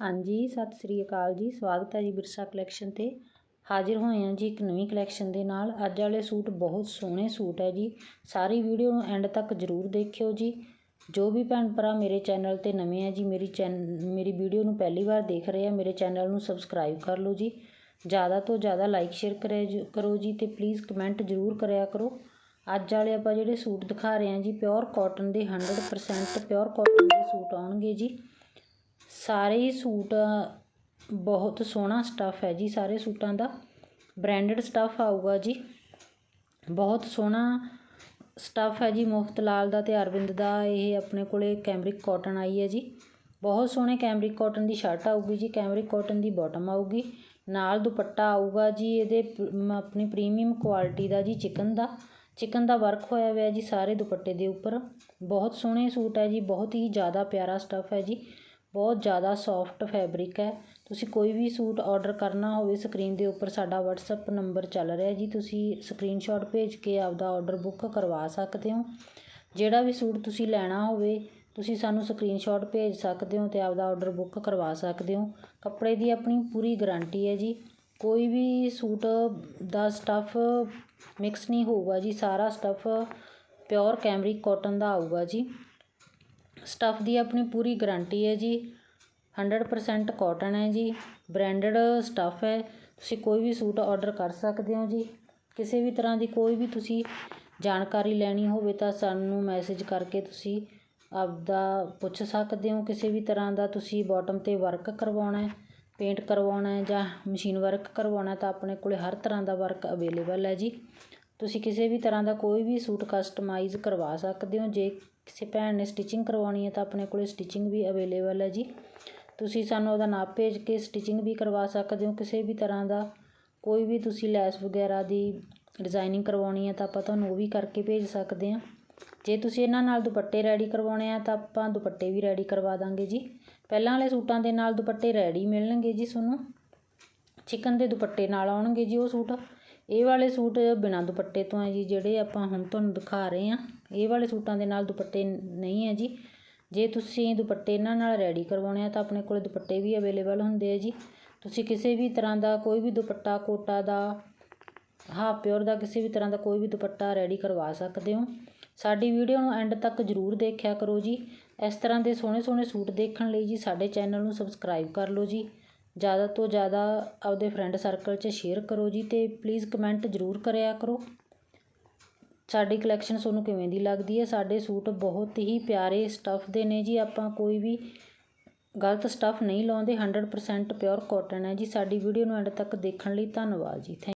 ਹਾਂਜੀ, ਸਤਿ ਸ੍ਰੀ ਅਕਾਲ ਜੀ। ਸਵਾਗਤ ਹੈ ਜੀ ਬਿਰਸਾ ਕਲੈਕਸ਼ਨ ਤੇ। ਹਾਜ਼ਰ ਹੋਏ ਹਾਂ ਜੀ ਇੱਕ ਨਵੀਂ ਕਲੈਕਸ਼ਨ ਦੇ ਨਾਲ। ਅੱਜ ਵਾਲੇ ਸੂਟ ਬਹੁਤ ਸੋਹਣੇ ਸੂਟ ਹੈ ਜੀ। ਸਾਰੀ ਵੀਡੀਓ ਨੂੰ ਐਂਡ ਤੱਕ ਜ਼ਰੂਰ ਦੇਖਿਓ ਜੀ। ਜੋ ਵੀ ਭੈਣ ਭਰਾ ਮੇਰੇ ਚੈਨਲ ਤੇ ਨਵੇਂ ਆ ਜੀ, ਮੇਰੀ ਚੈਨ, ਮੇਰੀ ਵੀਡੀਓ ਨੂੰ ਪਹਿਲੀ ਵਾਰ ਦੇਖ ਰਹੇ ਆ, ਮੇਰੇ ਚੈਨਲ ਨੂੰ ਸਬਸਕ੍ਰਾਈਬ ਕਰ ਲਓ ਜੀ। ਜ਼ਿਆਦਾ ਤੋਂ ਜ਼ਿਆਦਾ ਲਾਈਕ ਸ਼ੇਅਰ ਕਰਿਆ ਕਰੋ ਜੀ ਤੇ ਪਲੀਜ਼ ਕਮੈਂਟ ਜ਼ਰੂਰ ਕਰਿਆ ਕਰੋ। ਅੱਜ ਵਾਲੇ ਆਪਾਂ ਜਿਹੜੇ ਸੂਟ ਦਿਖਾ ਰਹੇ ਹਾਂ ਜੀ ਪਿਓਰ ਕਾਟਨ ਦੇ 100% ਪਿਓਰ ਕਾਟਨ ਦੇ ਸੂਟ ਆਉਣਗੇ ਜੀ। ਸਾਰੇ ਹੀ ਸੂਟ, ਬਹੁਤ ਸੋਹਣਾ ਸਟੱਫ ਹੈ ਜੀ ਸਾਰੇ ਸੂਟਾਂ ਦਾ। ਬ੍ਰੈਂਡਡ ਸਟੱਫ ਆਊਗਾ ਜੀ। ਬਹੁਤ ਸੋਹਣਾ ਸਟੱਫ ਹੈ ਜੀ ਮੁਫਤ ਲਾਲ ਦਾ ਅਤੇ ਅਰਵਿੰਦ ਦਾ। ਇਹ ਆਪਣੇ ਕੋਲੇ ਕੈਮਰਿਕ ਕਾਟਨ ਆਈ ਹੈ ਜੀ। ਬਹੁਤ ਸੋਹਣੇ ਕੈਮਰਿਕ ਕਾਟਨ ਦੀ ਸ਼ਰਟ ਆਊਗੀ ਜੀ। ਕੈਮਰਿਕ ਕਾਟਨ ਦੀ ਬਾਟਮ ਆਊਗੀ। ਨਾਲ ਦੁਪੱਟਾ ਆਊਗਾ ਜੀ। ਇਹਦੇ ਆਪਣੀ ਪ੍ਰੀਮੀਅਮ ਕੁਆਲਿਟੀ ਦਾ ਜੀ ਚਿਕਨ ਦਾ। ਚਿਕਨ ਦਾ ਵਰਕ ਹੋਇਆ ਹੋਇਆ ਜੀ ਸਾਰੇ ਦੁਪੱਟੇ ਦੇ ਉੱਪਰ। ਬਹੁਤ ਸੋਹਣੇ ਸੂਟ ਹੈ ਜੀ। ਬਹੁਤ ਹੀ ਜ਼ਿਆਦਾ ਪਿਆਰਾ ਸਟੱਫ ਹੈ ਜੀ। ਬਹੁਤ ਜ਼ਿਆਦਾ ਸੋਫਟ ਫੈਬਰਿਕ ਹੈ। ਤੁਸੀਂ ਕੋਈ ਵੀ ਸੂਟ ਔਡਰ ਕਰਨਾ ਹੋਵੇ ਸਕਰੀਨ ਦੇ ਉੱਪਰ ਸਾਡਾ ਵਟਸਐਪ ਨੰਬਰ ਚੱਲ ਰਿਹਾ ਜੀ। ਤੁਸੀਂ ਸਕਰੀਨਸ਼ੋਟ ਭੇਜ ਕੇ ਆਪਦਾ ਔਡਰ ਬੁੱਕ ਕਰਵਾ ਸਕਦੇ ਹੋ। ਜਿਹੜਾ ਵੀ ਸੂਟ ਤੁਸੀਂ ਲੈਣਾ ਹੋਵੇ, ਤੁਸੀਂ ਸਾਨੂੰ ਸਕਰੀਨਸ਼ੋਟ ਭੇਜ ਸਕਦੇ ਹੋ ਅਤੇ ਆਪਦਾ ਔਡਰ ਬੁੱਕ ਕਰਵਾ ਸਕਦੇ ਹੋ। ਕੱਪੜੇ ਦੀ ਆਪਣੀ ਪੂਰੀ ਗਰੰਟੀ ਹੈ ਜੀ। ਕੋਈ ਵੀ ਸੂਟ ਦਾ ਸਟੱਫ ਮਿਕਸ ਨਹੀਂ ਹੋਊਗਾ ਜੀ। ਸਾਰਾ ਸਟੱਫ ਪਿਓਰ ਕੈਮਰਿਕ ਕੋਟਨ ਦਾ ਆਊਗਾ ਜੀ। ਸਟੱਫ ਦੀ ਆਪਣੀ ਪੂਰੀ ਗਰੰਟੀ ਹੈ ਜੀ। ਹੰਡਰਡ ਪਰਸੈਂਟ ਕੋਟਨ ਹੈ ਜੀ। ਬ੍ਰਾਂਡਡ ਸਟੱਫ ਹੈ। ਤੁਸੀਂ ਕੋਈ ਵੀ ਸੂਟ ਔਡਰ ਕਰ ਸਕਦੇ ਹੋ ਜੀ। ਕਿਸੇ ਵੀ ਤਰ੍ਹਾਂ ਦੀ ਕੋਈ ਵੀ ਤੁਸੀਂ ਜਾਣਕਾਰੀ ਲੈਣੀ ਹੋਵੇ ਤਾਂ ਸਾਨੂੰ ਮੈਸੇਜ ਕਰਕੇ ਤੁਸੀਂ ਆਪਦਾ ਪੁੱਛ ਸਕਦੇ ਹੋ। ਕਿਸੇ ਵੀ ਤਰ੍ਹਾਂ ਦਾ ਤੁਸੀਂ ਬੋਟਮ 'ਤੇ ਵਰਕ ਕਰਵਾਉਣਾ ਹੈ, ਪੇਂਟ ਕਰਵਾਉਣਾ ਹੈ ਜਾਂ ਮਸ਼ੀਨ ਵਰਕ ਕਰਵਾਉਣਾ ਤਾਂ ਆਪਣੇ ਕੋਲ ਹਰ ਤਰ੍ਹਾਂ ਦਾ ਵਰਕ ਅਵੇਲੇਬਲ ਹੈ ਜੀ। ਤੁਸੀਂ ਕਿਸੇ ਵੀ ਤਰ੍ਹਾਂ ਦਾ ਕੋਈ ਵੀ ਸੂਟ ਕਸਟਮਾਈਜ਼ ਕਰਵਾ ਸਕਦੇ ਹੋ। ਜੇ ਕਿਸੇ ਭੈਣ ਨੇ ਸਟਿਚਿੰਗ ਕਰਵਾਉਣੀ ਹੈ ਤਾਂ ਆਪਣੇ ਕੋਲ ਸਟਿਚਿੰਗ ਵੀ ਅਵੇਲੇਬਲ ਹੈ ਜੀ। ਤੁਸੀਂ ਸਾਨੂੰ ਉਹਦਾ ਨਾਪ ਭੇਜ ਕੇ ਸਟਿਚਿੰਗ ਵੀ ਕਰਵਾ ਸਕਦੇ ਹੋ। ਕਿਸੇ ਵੀ ਤਰ੍ਹਾਂ ਦਾ ਕੋਈ ਵੀ ਤੁਸੀਂ ਲੈਸ ਵਗੈਰਾ ਦੀ ਡਿਜ਼ਾਇਨਿੰਗ ਕਰਵਾਉਣੀ ਹੈ ਤਾਂ ਆਪਾਂ ਤੁਹਾਨੂੰ ਉਹ ਵੀ ਕਰਕੇ ਭੇਜ ਸਕਦੇ ਹਾਂ। ਜੇ ਤੁਸੀਂ ਇਹਨਾਂ ਨਾਲ ਦੁਪੱਟੇ ਰੈਡੀ ਕਰਵਾਉਣੇ ਆ ਤਾਂ ਆਪਾਂ ਦੁਪੱਟੇ ਵੀ ਰੈਡੀ ਕਰਵਾ ਦਾਂਗੇ ਜੀ। ਪਹਿਲਾਂ ਵਾਲੇ ਸੂਟਾਂ ਦੇ ਨਾਲ ਦੁਪੱਟੇ ਰੈਡੀ ਮਿਲਣਗੇ ਜੀ ਤੁਹਾਨੂੰ। ਚਿਕਨ ਦੇ ਦੁਪੱਟੇ ਨਾਲ ਆਉਣਗੇ ਜੀ ਉਹ ਸੂਟ। ਇਹ ਵਾਲੇ ਸੂਟ ਬਿਨਾਂ ਦੁਪੱਟੇ ਤੋਂ ਹੈ ਜੀ, ਜਿਹੜੇ ਆਪਾਂ ਹੁਣ ਤੁਹਾਨੂੰ ਦਿਖਾ ਰਹੇ ਹਾਂ, ਇਹ ਵਾਲੇ ਸੂਟਾਂ ਦੇ ਨਾਲ ਦੁਪੱਟੇ ਨਹੀਂ ਹੈ ਜੀ। ਜੇ ਤੁਸੀਂ ਦੁਪੱਟੇ ਇਹਨਾਂ ਨਾਲ ਰੈਡੀ ਕਰਵਾਉਣੇ ਆ ਤਾਂ ਆਪਣੇ ਕੋਲ ਦੁਪੱਟੇ ਵੀ ਅਵੇਲੇਬਲ ਹੁੰਦੇ ਆ ਜੀ। ਤੁਸੀਂ ਕਿਸੇ ਵੀ ਤਰ੍ਹਾਂ ਦਾ ਕੋਈ ਵੀ ਦੁਪੱਟਾ, ਕੋਟਾ ਦਾ ਹਾਫ ਪਿਓਰ ਦਾ ਕਿਸੇ ਵੀ ਤਰ੍ਹਾਂ ਦਾ ਕੋਈ ਵੀ ਦੁਪੱਟਾ ਰੈਡੀ ਕਰਵਾ ਸਕਦੇ ਹੋ। ਸਾਡੀ ਵੀਡੀਓ ਨੂੰ ਐਂਡ ਤੱਕ ਜ਼ਰੂਰ ਦੇਖਿਆ ਕਰੋ ਜੀ। ਇਸ ਤਰ੍ਹਾਂ ਦੇ ਸੋਹਣੇ ਸੋਹਣੇ ਸੂਟ ਦੇਖਣ ਲਈ ਜੀ ਸਾਡੇ ਚੈਨਲ ਨੂੰ ਸਬਸਕ੍ਰਾਈਬ ਕਰ ਲਓ ਜੀ। ਜ਼ਿਆਦਾ ਤੋਂ ਜ਼ਿਆਦਾ ਆਪਦੇ ਫਰੈਂਡ ਸਰਕਲ 'ਚ ਸ਼ੇਅਰ ਕਰੋ ਜੀ ਅਤੇ ਪਲੀਜ਼ ਕਮੈਂਟ ਜ਼ਰੂਰ ਕਰਿਆ ਕਰੋ। ਸਾਡੀ ਕਲੈਕਸ਼ਨ ਤੁਹਾਨੂੰ ਕਿਵੇਂ ਦੀ ਲੱਗਦੀ ਹੈ? ਸਾਡੇ ਸੂਟ ਬਹੁਤ ਹੀ ਪਿਆਰੇ ਸਟੱਫ ਦੇ ਨੇ ਜੀ। ਆਪਾਂ ਕੋਈ ਵੀ ਗਲਤ ਸਟੱਫ ਨਹੀਂ ਲਾਉਂਦੇ। 100% ਪਿਓਰ ਕੋਟਨ ਹੈ ਜੀ। ਸਾਡੀ ਵੀਡੀਓ ਨੂੰ ਐਂਡ ਤੱਕ ਦੇਖਣ ਲਈ ਧੰਨਵਾਦ ਜੀ।